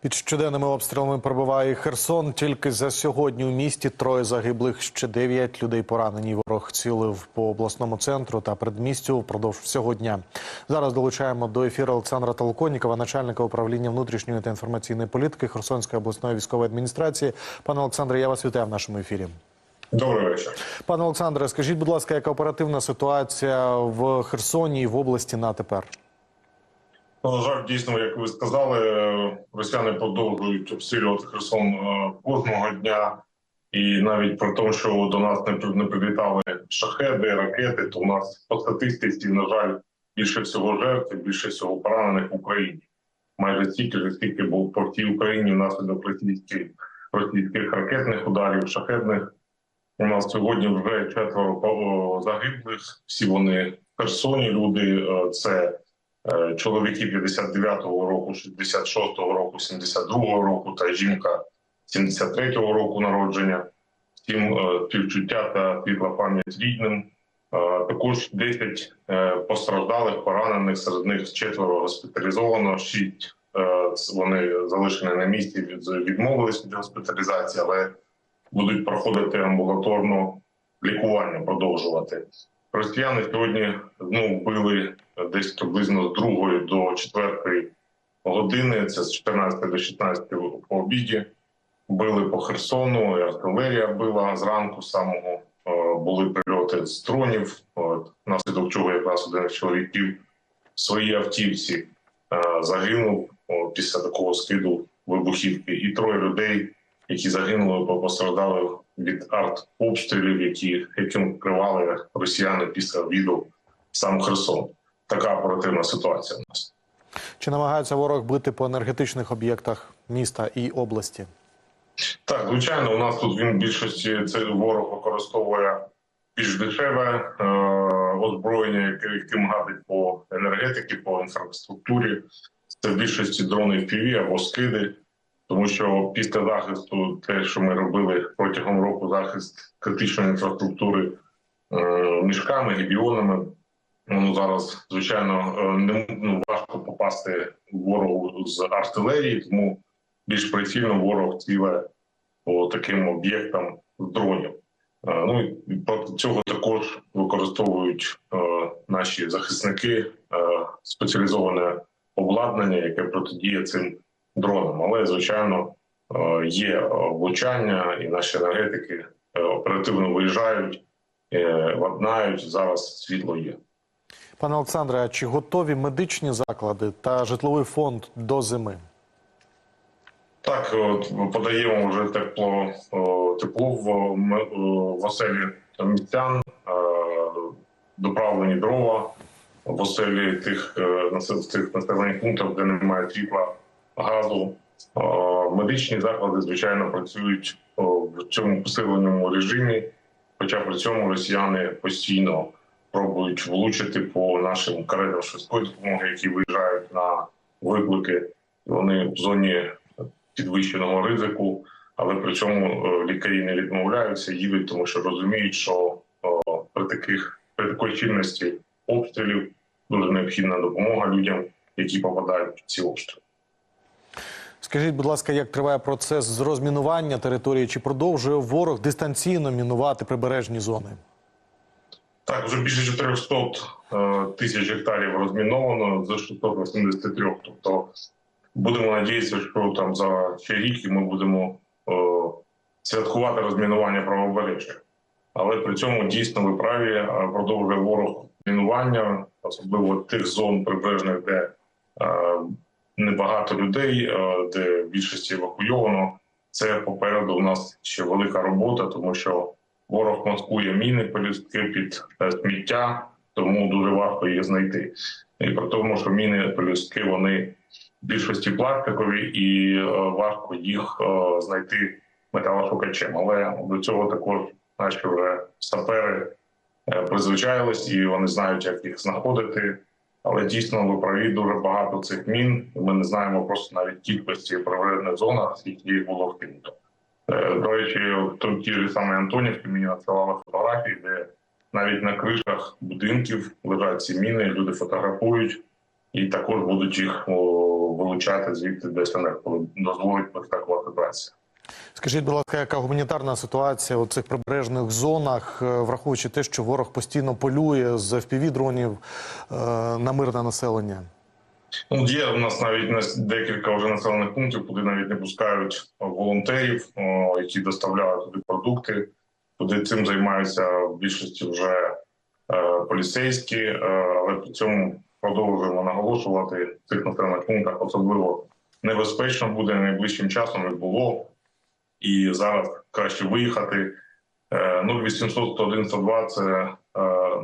Під щоденними обстрілами перебуває Херсон. Тільки за сьогодні у місті троє загиблих, ще дев'ять людей поранені. Ворог цілив по обласному центру та передмістю впродовж всього дня. Зараз долучаємо до ефіру Олександра Толоконнікова, начальника управління внутрішньої та інформаційної політики Херсонської обласної військової адміністрації. Пане Олександре, я вас вітаю в нашому ефірі. Добрий вечір. Пане Олександре, скажіть, будь ласка, яка оперативна ситуація в Херсоні і в області на тепер? На жаль, дійсно, як ви сказали, росіяни продовжують обстрілювати Херсон е, кожного дня, і навіть при тому, що до нас не при- не прилітали шахеди, ракети, то у нас по статистиці, на жаль, більше всього жертв, більше всього поранених в Україні. Майже стільки ж скільки було по всій Україні внаслідок російських російських ракетних ударів, шахедних. У нас сьогодні вже четверо загиблих. Всі вони в Херсоні. Люди е, це чоловіки 59-го року, 66-го року, 72-го року та жінка 73-го року народження. Всім е, співчуття та світла пам'ять рідним. Е, Також 10 е, постраждалих, поранених, серед них четверо госпіталізовано, 6 вони залишені на місці, від- відмовились від госпіталізації, але будуть проходити амбулаторне лікування, продовжувати. Росіяни сьогодні знову били десь приблизно з другої до четвертої години. Це з 14 до 16 по обіді. Били по Херсону, і артилерія била зранку самого. е, Були прильоти з дронів, от, внаслідок чого якраз один з чоловіків в своїй автівці е, загинув після такого скиду вибухівки, і троє людей, які загинули, постраждали від артобстрілів, які яким вкривали росіяни після обіду сам Херсон. Така оперативна ситуація у нас. Чи намагається ворог бити по енергетичних об'єктах міста і області? Так, звичайно, у нас тут він в більшості це ворог використовує більш дешеве е, озброєння, яке яким гадить по енергетиці, по інфраструктурі. Це в більшості дрони FPV або скиди, тому що після захисту, те, що ми робили протягом року, захист критичної інфраструктури е, мішками, гібіонами. Ну зараз, звичайно, е, не ну, важко попасти ворогу з артилерії, тому більш прицільно ворог ціле по таким об'єктам з дронів. Е, Ну і проти цього також використовують е, наші захисники е, спеціалізоване обладнання, яке протидіє цим дронам. Але звичайно е, є е, влучання, і наші енергетики е, оперативно виїжджають, ладнають. Зараз світло є. Пане Олександре, а чи готові медичні заклади та житловий фонд до зими? Так, от подаємо вже тепло тепло в, в оселі містян, доправлені дрова в оселі тих тих населених пунктах, де немає світла, газу. Медичні заклади, звичайно, працюють в цьому посиленому режимі, хоча при цьому росіяни постійно пробують влучити по нашим каретам швидкої допомоги, які виїжджають на виклики. Вони в зоні підвищеного ризику, але при цьому е, лікарі не відмовляються, їдуть, тому що розуміють, що при таких при такій щільності обстрілів дуже необхідна допомога людям, які попадають під ці обстріли. Скажіть, будь ласка, як триває процес з розмінування території? Чи продовжує ворог дистанційно мінувати прибережні зони? Так, вже більше 400 е, тисяч гектарів розміновано з 683. Тобто будемо надіятися, що там за ще рік ми будемо е, святкувати розмінування правобережжя. Але при цьому дійсно ви праві е, продовжує ворог мінування, особливо тих зон прибережних, де е, небагато людей, е, де більшості евакуйовано. Це попереду у нас ще велика робота, тому що ворог маскує міни полюстки під е, сміття, тому дуже важко їх знайти. І при тому, що міни полюстки вони в більшості пластикові, і е, важко їх знайти металошукачем. Але до цього також наші вже сапери призвичаїлись і вони знають, як їх знаходити. Але дійсно ви праві дуже багато цих мін. Ми не знаємо просто навіть кількості в прибережних зонах, скільки їх було вкинуто. Е, До речі, в ті ж самі Антонівки мені надсилали фотографії, де навіть на кришах будинків лежать ці міни, люди фотографують і також будуть їх вилучати звідти ДСНР, коли дозволить така операція. Скажіть, будь ласка, яка гуманітарна ситуація у цих прибережних зонах, е, враховуючи те, що ворог постійно полює з FPV-дронів е, на мирне населення? Ну, є у нас навіть на декілька вже населених пунктів, куди навіть не пускають волонтерів, які доставляють туди продукти, куди цим займаються в більшості вже е, поліцейські, е, але при цьому продовжуємо наголошувати в цих населених пунктах, особливо небезпечно буде найближчим часом, як було. І зараз краще виїхати. Е, 0800 101 102 – це е,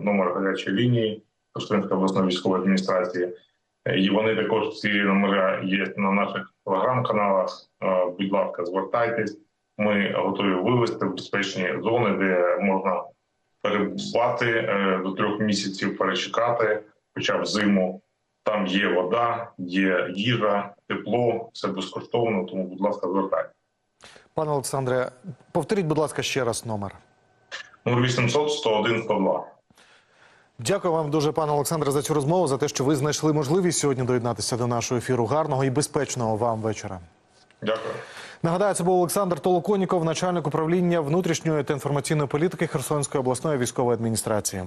номер гарячої лінії Херсонської обласної військової адміністрації. І вони також ці номери є на наших телеграм-каналах. Е, Будь ласка, звертайтесь. Ми готові вивести в безпечні зони, де можна перебувати е, до трьох місяців, перечекати, хоча б зиму. Там є вода, є їжа, тепло, все безкоштовно. Тому, будь ласка, звертайтесь. Пане Олександре, повторіть, будь ласка, ще раз номер. 0800 101 102. Дякую вам дуже, пане Олександре, за цю розмову, за те, що ви знайшли можливість сьогодні доєднатися до нашого ефіру. Гарного і безпечного вам вечора. Дякую. Нагадаю, це був Олександр Толоконіков, начальник управління внутрішньої та інформаційної політики Херсонської обласної військової адміністрації.